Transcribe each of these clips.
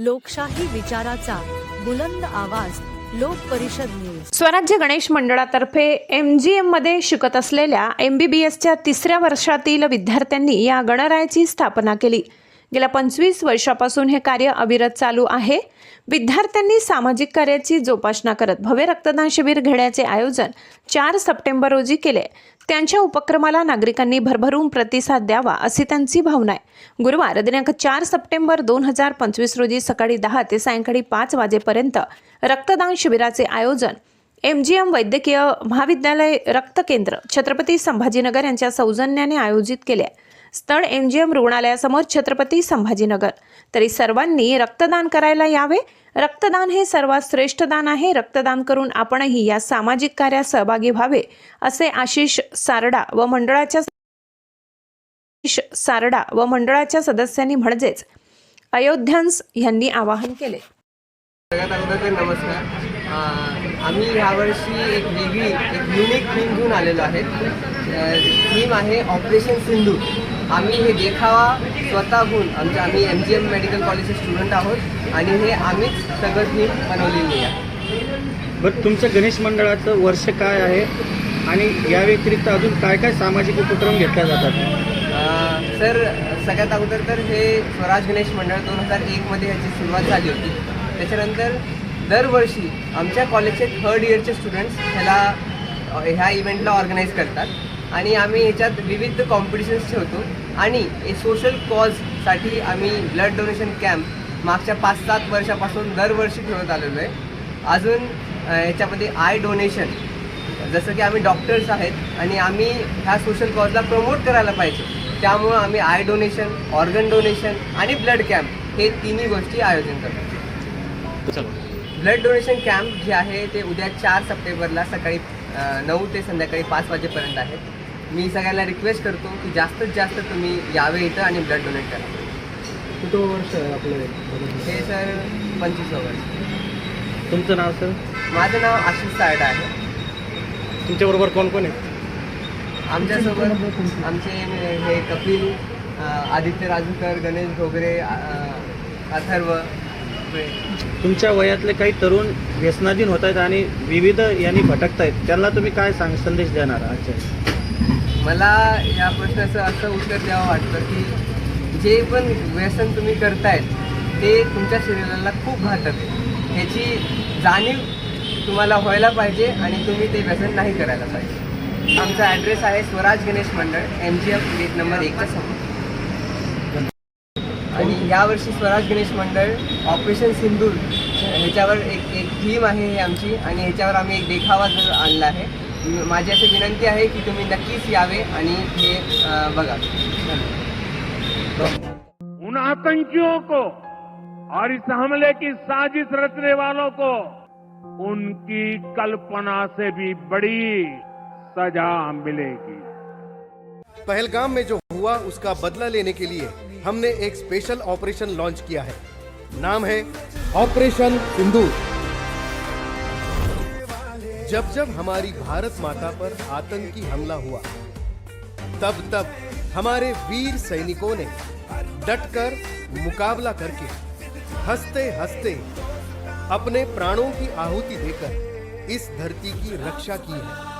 लोकशाही विचाराचा बुलंद आवाज लोक परिषद न्यूज. स्वराज्य गणेश मंडळातर्फे एम जी एममध्ये शिकत असलेल्या एम बी बी एसच्या तिसऱ्या वर्षातील विद्यार्थ्यांनी या गणरायाची स्थापना केली. गेल्या पंचवीस वर्षापासून हे कार्य अविरत चालू आहे. विद्यार्थ्यांनी सामाजिक कार्याची जोपासना करत भव्य रक्तदान शिबिर घेण्याचे आयोजन चार सप्टेंबर रोजी केले. त्यांच्या उपक्रमाला नागरिकांनी भरभरून प्रतिसाद द्यावा अशी त्यांची भावना आहे. गुरुवार दिनांक चार सप्टेंबर दोन हजार पंचवीस रोजी सकाळी दहा ते सायंकाळी पाच वाजेपर्यंत रक्तदान शिबिराचे आयोजन एम जी एम वैद्यकीय महाविद्यालय रक्त केंद्र छत्रपती संभाजीनगर यांच्या सौजन्याने आयोजित केले. आहे. स्थळ एम जी एम रुग्णालयासमोर छत्रपती संभाजीनगर. तरी सर्वांनी रक्तदान करायला यावे. रक्तदान हे सर्वात श्रेष्ठ दान आहे. रक्तदान करून आपणही या सामाजिक कार्यात सहभागी व्हावे असे आशिष सारडा व मंडळाच्या सारडा व मंडळाच्या सदस्यांनी म्हणजेच अयोध्यांस यांनी आवाहन केले. नमस्कार. आम्ही यावर्षी एक वेगळी एक युनिक थीम घेऊन आलेलो आहे. थीम आहे ऑपरेशन सिंधू आम्ही हे देखावा स्वतःहून आमच्या आम्ही एम जी एम मेडिकल कॉलेजचे स्टुडंट आहोत आणि हे आम्हीच सगळं थीम बनवलेली आहे. बरं तुमचं गणेश मंडळाचं वर्ष काय आहे? आणि या व्यतिरिक्त अजून काय काय सामाजिक उपक्रम घेतले जातात? सर सगळ्यात अगोदर तर हे स्वराज गणेश मंडळ दोन हजार एकमध्ये ह्याची सुरुवात झाली होती. त्याच्यानंतर दरवर्षी आमच्या कॉलेजचे थर्ड इयरचे स्टुडंट्स ह्याला ह्या इव्हेंटला ऑर्गनाईज करतात. आणि आम्ही ह्याच्यात विविध कॉम्पिटिशन्स ठेवतो. आणि सोशल कॉजसाठी आम्ही ब्लड डोनेशन कॅम्प मागच्या पाच सात वर्षापासून दरवर्षी ठेवत आलेलो आहे. अजून अ, ह्याच्यामध्ये आय डोनेशन जसं की आम्ही डॉक्टर्स आहेत आणि आम्ही ह्या सोशल कॉजला प्रमोट करायला पाहिजे. त्यामुळं आम्ही आय डोनेशन ऑर्गन डोनेशन आणि ब्लड कॅम्प हे तिन्ही गोष्टी आयोजन करतो. ब्लड डोनेशन कॅम्प जे आहे ते उद्या चार सप्टेंबरला सकाळी नऊ ते संध्याकाळी पाच वाजेपर्यंत आहे मी सगळ्यांना रिक्वेस्ट करतो की जास्तीत जास्त तुम्ही यावे इथं आणि ब्लड डोनेट करा. कुठं वर्ष आहे आपलं हे? सर पंचवीस वर्ष तुमचं नाव सर? माझं नाव आशिष सारडा आहे. तुमच्याबरोबर कोण कोण आहे? आमच्यासोबत आमचे हे कपिल आदित्य राजूकर गणेश घोगरे अथर्व. तुमच्या वयातले काही तरुण व्यसनाधीन होत आहेत आणि विविध यांनी भटकत आहेत त्यांना तुम्ही काय सांग संदेश देणार आजच्या मला या प्रश्नाचं असं उत्तर द्यावं वाटतं की जे पण व्यसन तुम्ही करतायत ते तुमच्या शरीराला खूप घातक आहे. ह्याची जाणीव तुम्हाला व्हायला पाहिजे आणि तुम्ही ते व्यसन नाही करायला पाहिजे. आमचा ॲड्रेस आहे स्वराज गणेश मंडळ M G F gate number एकच्या समोर. यावर्षी स्वराज गणेश मंडळ ऑपरेशन सिंदूर ह्याच्यावर एक एक थीम आहे ही आमची आणि ह्याच्यावर आम्ही एक देखावा जो आणला आहे. म- माझी अशी विनंती आहे की तुम्ही नक्कीच यावे आणि हे बघा. उन आतंकियों को और इस हमले की साजिश रचने वालों को उनकी कल्पना से भी बड़ी सजा मिलेगी। पहलगाम में जो हुआ उसका बदला लेने के लिए हमने एक स्पेशल ऑपरेशन लॉन्च किया है। नाम है ऑपरेशन सिंदूर। जब जब हमारी भारत माता पर आतंकी हमला हुआ, तब तब हमारे वीर सैनिकों ने डटकर मुकाबला करके हँसते हँसते अपने प्राणों की आहुति देकर इस धरती की रक्षा की है।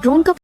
ड्रोन का